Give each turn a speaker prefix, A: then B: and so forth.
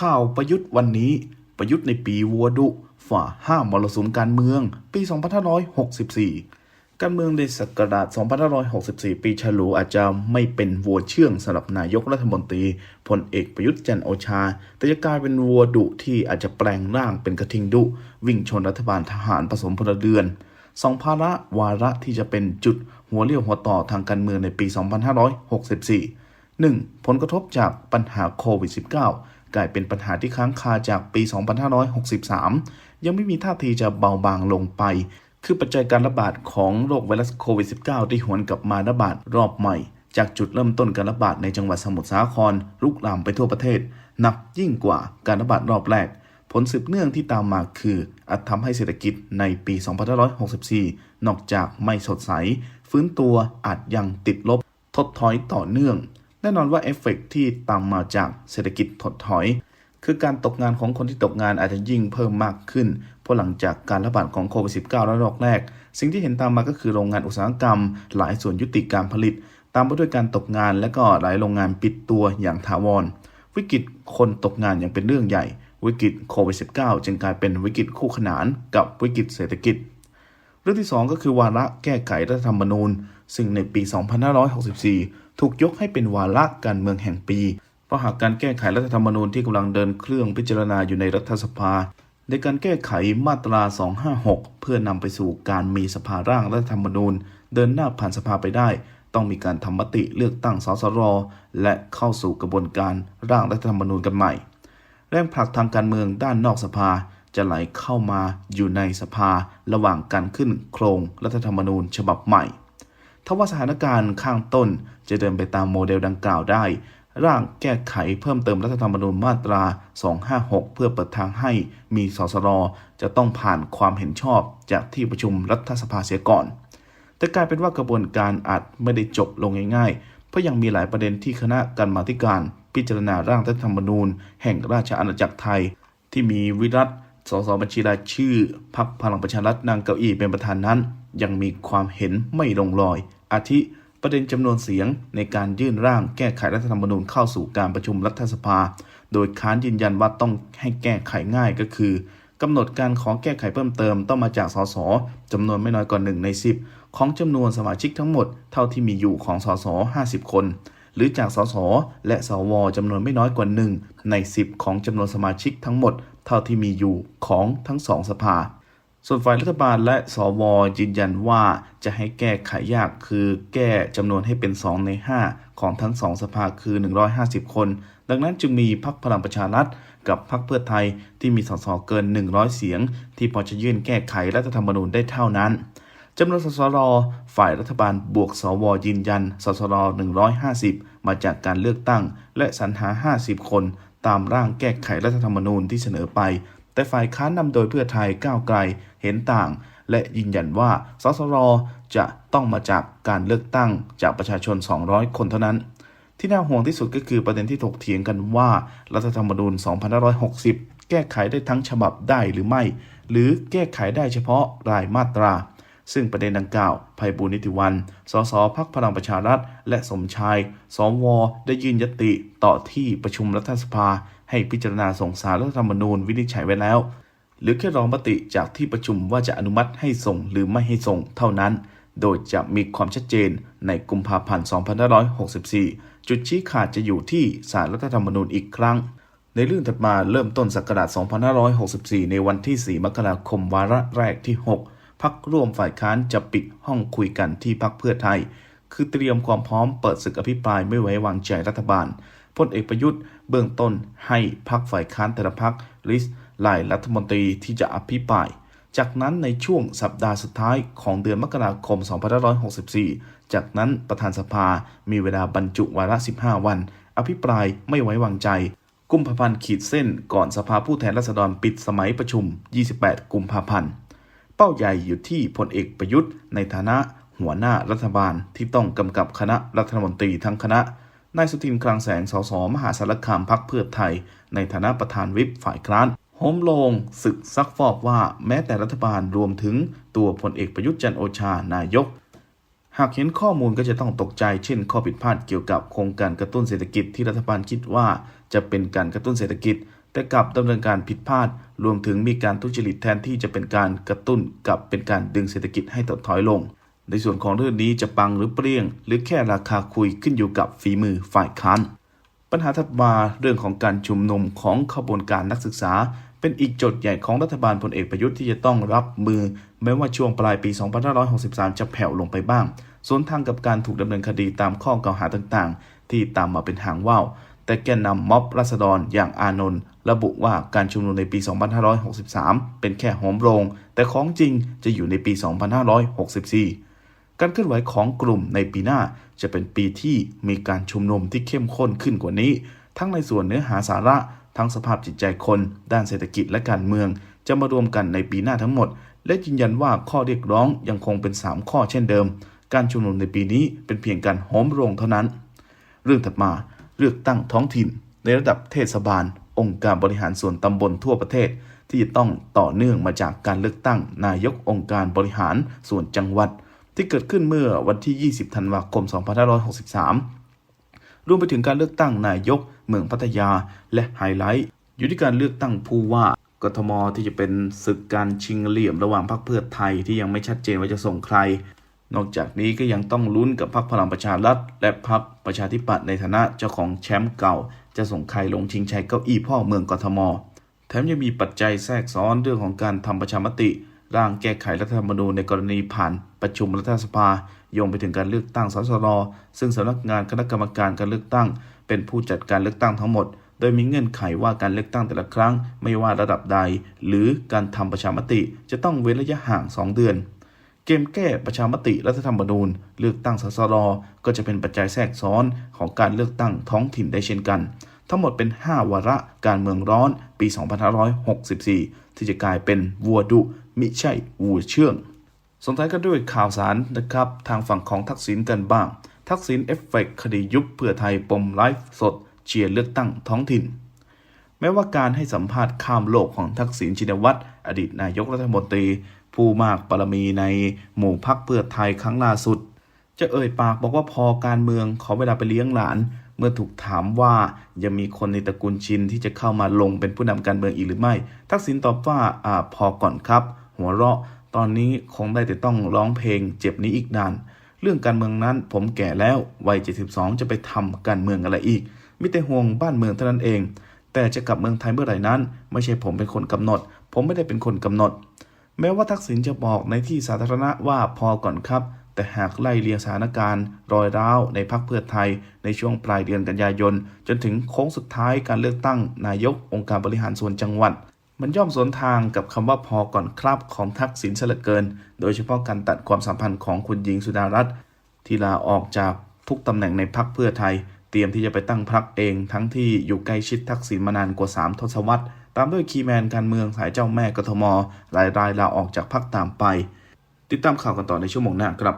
A: ข่าวประยุทธ์วันนี้ ประยุทธ์ในปีวัวดุ ฝ่าห้ามมรสุมการเมือง ปี 2564 การเมืองในศักราช 2564 ปีฉลูอาจจะไม่เป็นวัวเชื่องสำหรับนายกรัฐมนตรีพลเอกประยุทธ์จันโอชา แต่จะกลายเป็นวัวดุที่อาจจะแปลงร่างเป็นกระทิงดุ วิ่งชนรัฐบาลทหารผสมพลเรือนสองภาระวาระที่จะเป็นจุดหัวเรี่ยวหัวต่อทางการเมืองในปี 2564 1. ผลกระทบจากปัญหาโควิด -19 กลายเป็นปัญหาที่ค้างคาจากปี 2563 ยังไม่มีท่าทีจะเบาบางลงไป คือปัจจัยการระบาดของโรคไวรัสโควิด -19 ที่หวนกลับมาระบาดรอบใหม่ จากจุดเริ่มต้นการระบาดในจังหวัดสมุทรสาครลุกลามไปทั่วประเทศ หนักยิ่งกว่าการระบาดรอบแรก ผลสืบเนื่องที่ตามมาคืออาจทำให้เศรษฐกิจในปี 2564 นอกจากไม่สดใส ฟื้นตัวอาจยังติดลบถดถอยต่อเนื่อง แน่นอนว่าเอฟเฟกต์ที่ตามมาจากเศรษฐกิจถดถอย คือการตกงานของคนที่ตกงานอาจจะยิ่งเพิ่มมากขึ้น เพราะหลังจากการระบาดของโควิด -19 ระลอกแรก สิ่งที่เห็นตามมาก็คือโรงงานอุตสาหกรรม หลายส่วนยุติการผลิต ตามไปด้วยการตกงานและก็หลายโรงงานปิดตัวอย่างถาวร วิกฤตคนตกงานยังเป็นเรื่องใหญ่ วิกฤตโควิด -19 จึงกลายเป็นวิกฤตคู่ขนานกับวิกฤตเศรษฐกิจ เรื่องที่ 2 ก็คือวาระแก้ไขรัฐธรรมนูญ ซึ่งในปี 2564 ถูกยกให้เป็นวาระการเมืองแห่งปี เพราะหากการแก้ไขรัฐธรรมนูญที่กำลังเดินเครื่องพิจารณาอยู่ในรัฐสภา ในการแก้ไขมาตรา 256 เพื่อนำไปสู่การมีสภาร่างรัฐธรรมนูญ เดินหน้าผ่านสภาไปได้ ต้องมีการทำมติเลือกตั้งสสร และเข้าสู่กระบวนการร่างรัฐธรรมนูญกันใหม่ แรงผลักทางการเมืองด้านนอกสภาจะไหลเข้ามาอยู่ในสภาระหว่างการขึ้นโครงรัฐธรรมนูญฉบับใหม่ ทว่าสถานการณ์ข้างต้นจะเดินไปตามโมเดลดังกล่าวได้ ร่างแก้ไขเพิ่มเติมรัฐธรรมนูญมาตรา 256 เพื่อเปิดทางให้มีสสรจะต้องผ่านความเห็นชอบจากที่ประชุมรัฐสภาเสียก่อน แต่กลายเป็นว่ากระบวนการอาจไม่ได้จบลงง่ายๆ เพราะยังมีหลายประเด็นที่คณะกรรมาธิการ พิจารณาร่างรัฐธรรมนูญ แห่งราชอาณาจักรไทย ที่มีวิรัตสสบัญชีรายชื่อพักพลังประชารัฐนางเก้าอี้เป็นประธานนั้น ยังมีความเห็นไม่ลงรอย อาทิประเด็นจำนวนเสียงในการยื่นร่างแก้ไขรัฐธรรมนูญเข้าสู่การประชุมรัฐสภา โดยค้านยืนยันว่าต้องให้แก้ไขง่ายก็คือกำหนดการขอแก้ไขเพิ่มเติมต้องมาจากสสจำนวนไม่น้อยกว่า1ใน 10 ของจำนวนสมาชิกทั้งหมด เท่าที่มีอยู่ของสส50 คน หรือจากสสและสวจำนวนไม่น้อยกว่า1ใน 10 ของจำนวนสมาชิกทั้งหมด เท่าที่มีอยู่ของทั้งสองสภา ส่วนฝ่ายรัฐบาลและสวยืนยันว่าจะให้แก้ไขยากคือแก้จำนวนให้เป็น 2 ใน 5 ของทั้งสองสภาคือ 150 คน ดังนั้นจึงมีพรรคพลังประชารัฐกับพรรคเพื่อไทยที่มีสสเกิน 100 เสียง ที่พอจะยื่นแก้ไขรัฐธรรมนูญได้เท่านั้นจำนวนสสรฝ่ายรัฐบาลบวกสวยืนยันสสร150 มาจากการเลือกตั้ง และสรรหา 50 คน ตามร่างแก้ไขรัฐธรรมนูญที่เสนอไป แต่ฝ่ายค้านนำโดยเพื่อไทยก้าวไกลเห็นต่าง และยืนยันว่าสสรจะต้องมาจากการเลือกตั้งจากประชาชน 200 คนเท่านั้น ที่น่าห่วงที่สุดก็คือประเด็นที่ถกเถียงกันว่า รัฐธรรมนูญ 2560 แก้ไขได้ทั้งฉบับได้หรือไม่ หรือแก้ไขได้เฉพาะรายมาตรา ซึ่งประเด็นดังกล่าวภัยบูลนิติวัน สสพักพลังประชารัฐ และสมชาย สว ได้ยื่นยติต่อที่ประชุมรัฐสภา ให้พิจารณาส่งสารรัฐธรรมนูญวินิจฉัยไว้แล้ว หรือแค่รอมติจากที่ประชุมว่าจะอนุมัติให้ส่งหรือไม่ให้ส่งเท่านั้น โดยจะมีความชัดเจนในกุมภาพันธ์2564 จุดชี้ขาดจะอยู่ที่สารรัฐธรรมนูญอีกครั้งในเรื่องถัดมาเริ่มต้นศักราช 2564 ในวันที่ 4 มกราคม วาระแรกที่ 6 พักร่วมฝ่ายค้านจะปิดห้องคุยกันที่พักเพื่อไทย คือเตรียมความพร้อมเปิดศึกอภิปรายไม่ไว้วางใจรัฐบาลพลเอกประยุทธ์เบื้องต้นให้พักฝ่ายค้านแต่ละพักลิสต์รายรัฐมนตรีที่จะอภิปราย จากนั้นในช่วงสัปดาห์สุดท้ายของเดือนมกราคม 2564 จากนั้นประธานสภามีเวลาบรรจุวาระ 15 วัน อภิปรายไม่ไว้วางใจ กุมภาพันธ์ขีดเส้นก่อนสภาผู้แทนราษฎรปิดสมัยประชุม 28 กุมภาพันธ์ เป้าใหญ่อยู่ที่พลเอกประยุทธ์ในฐานะหัวหน้ารัฐบาลที่ต้องกำกับคณะรัฐมนตรีทั้งคณะ นายสุทินคลังแสง สส มหาสารคามพักเพื่อไทย ในฐานะประธานวิปฝ่ายค้านโฮมลงศึกซักฟอกว่าแม้แต่รัฐบาลรวมถึงตัวพลเอกประยุทธ์จันโอชานายก หากเห็นข้อมูลก็จะต้องตกใจเช่น ข้อผิดพลาดเกี่ยวกับโครงการกระตุ้นเศรษฐกิจที่รัฐบาลคิดว่าจะเป็นการกระตุ้นเศรษฐกิจ แต่กลับดำเนินการผิดพลาด รวมถึงมีการทุจริตแทนที่จะเป็นการกระตุ้นกลับเป็นการดึงเศรษฐกิจให้ถดถอยลง ในส่วนของเรื่องนี้จะปังหรือเปรี้ยง หรือแค่ราคาคุยขึ้นอยู่กับฝีมือฝ่ายค้านปัญหาถัดมาเรื่องของการชุมนุมของขบวนการนักศึกษา เป็นอีกโจทย์ใหญ่ของรัฐบาลพลเอกประยุทธ์ที่จะต้องรับมือ แม้ว่าช่วงปลายปี 2563 จะแผ่วลงไปบ้างสวนทางกับการถูกดำเนินคดีตามข้อกล่าวหาต่างๆ ที่ตามมาเป็นหางว่าวแต่แกนนำม็อบรัษฎรอย่างอานนท์ ระบุว่าการชุมนุมในปี 2563 เป็นแค่โหมโรง แต่ของจริงจะอยู่ในปี 2564 การเคลื่อนไหวของกลุ่มในปีหน้าจะเป็นปีที่มีการชุมนุมที่เข้มข้นขึ้นกว่านี้ ทั้งในส่วนเนื้อหาสาระ ทั้งสภาพจิตใจคน ด้านเศรษฐกิจและการเมือง จะมารวมกันในปีหน้าทั้งหมด และยืนยันว่าข้อเรียกร้องยังคงเป็น 3 ข้อเช่นเดิม การชุมนุมในปีนี้เป็นเพียงการโหมโรงเท่านั้น เรื่องถัดมาเลือกตั้งท้องถิ่นในระดับเทศบาล องค์การบริหารส่วนตำบลทั่วประเทศ ที่จะต้องต่อเนื่องมาจากการเลือกตั้ง นายกองค์การบริหารส่วนจังหวัด ที่เกิดขึ้นเมื่อวันที่ 20 ธันวาคม 2563 รวมไปถึงการเลือกตั้งนายกเมืองพัทยา และไฮไลท์อยู่ที่การเลือกตั้งผู้ว่ากทมที่จะเป็นศึกการชิงเหลี่ยมระหว่างพรรคเพื่อไทยที่ยังไม่ชัดเจนว่าจะส่งใคร นอกจากนี้ก็ยังต้องลุ้นกับพรรคพลังประชารัฐ และพรรคประชาธิปัตย์ในฐานะเจ้าของแชมป์เก่า จะส่งใครลงชิงชัยเก้าอี้พ่อเมืองกทม แถมยังมีปัจจัยแทรกซ้อนเรื่องของการทำประชามติ ร่างแก้ไขรัฐธรรมนูญในกรณีผ่านประชุมรัฐสภาโยงไปถึงการเลือกตั้งสสรซึ่งสำนักงานคณะกรรมการการเลือกตั้ง เป็นผู้จัดการเลือกตั้งทั้งหมด โดยมีเงื่อนไขว่าการเลือกตั้งแต่ละครั้ง ไม่ว่าระดับใด หรือการทำประชามติจะต้องเว้นระยะห่าง 2 เดือน เกมแก้ประชามติรัฐธรรมนูญ เลือกตั้งสสรก็จะเป็นปัจจัยแทรกซ้อนของการเลือกตั้งท้องถิ่นได้เช่นกัน ทั้งหมดเป็น 5 วาระการเมืองร้อนปี 2564 ที่จะกลายเป็นวัวดุ มิใช่วัวเชื่องส่งท้ายกันด้วยข่าวสารนะครับ ทางฝั่งของทักษิณกันบ้าง ทักษิณเอฟเฟกต์คดียุบเพื่อไทยปมไลฟ์สดเชียร์เลือกตั้งท้องถิ่น แม้ว่าการให้สัมภาษณ์ข้ามโลกของทักษิณชินวัตรอดีตนายกรัฐมนตรี ผู้มากบารมีในหมู่พักเพื่อไทยครั้งล่าสุด จะเอ่ยปากบอกว่าพอการเมืองขอเวลาไปเลี้ยงหลาน เมื่อถูกถามว่ายังมีคนในตระกูลชินที่จะเข้ามาลงเป็นผู้นำการเมืองอีกหรือไม่ ทักษิณตอบว่าอ่าพอก่อนครับ หัวเราะ ตอนนี้คงได้แต่ต้องร้องเพลง เจ็บนี้อีกนาน เรื่องการเมืองนั้นผมแก่แล้ววัย72จะไปทำการเมืองอะไรอีกมิแต่ห่วงบ้านเมืองเท่านั้นเอง แต่จะกลับเมืองไทยเมื่อไหร่นั้น ไม่ใช่ผมเป็นคนกำหนด ผมไม่ได้เป็นคนกำหนด แม้ว่าทักษิณจะบอกในที่สาธารณะว่าพอก่อนครับ แต่หากไล่เรียงสถานการณ์รอยร้าวในพักเพื่อไทย ในช่วงปลายเดือนกันยายน จนถึงโค้งสุดท้ายการเลือกตั้งนายกองค์การบริหารส่วนจังหวัด มันย่อมสวนทางกับคำว่าพอก่อนครับของทักษิณเสยเหลือเกิน โดยเฉพาะการตัดความสัมพันธ์ของคุณหญิงสุดารัตน์ที่ลาออกจากทุกตำแหน่งในพักเพื่อไทย เตรียมที่จะไปตั้งพรรคเองทั้งที่อยู่ใกล้ชิดทักษิณมานานกว่า 3 ทศวรรษ ตามด้วยคีแมนการเมืองสายเจ้าแม่กทมหลายรายลาออกจากพักตามไป ติดตามข่าวกันต่อในชั่วโมงหน้าครับ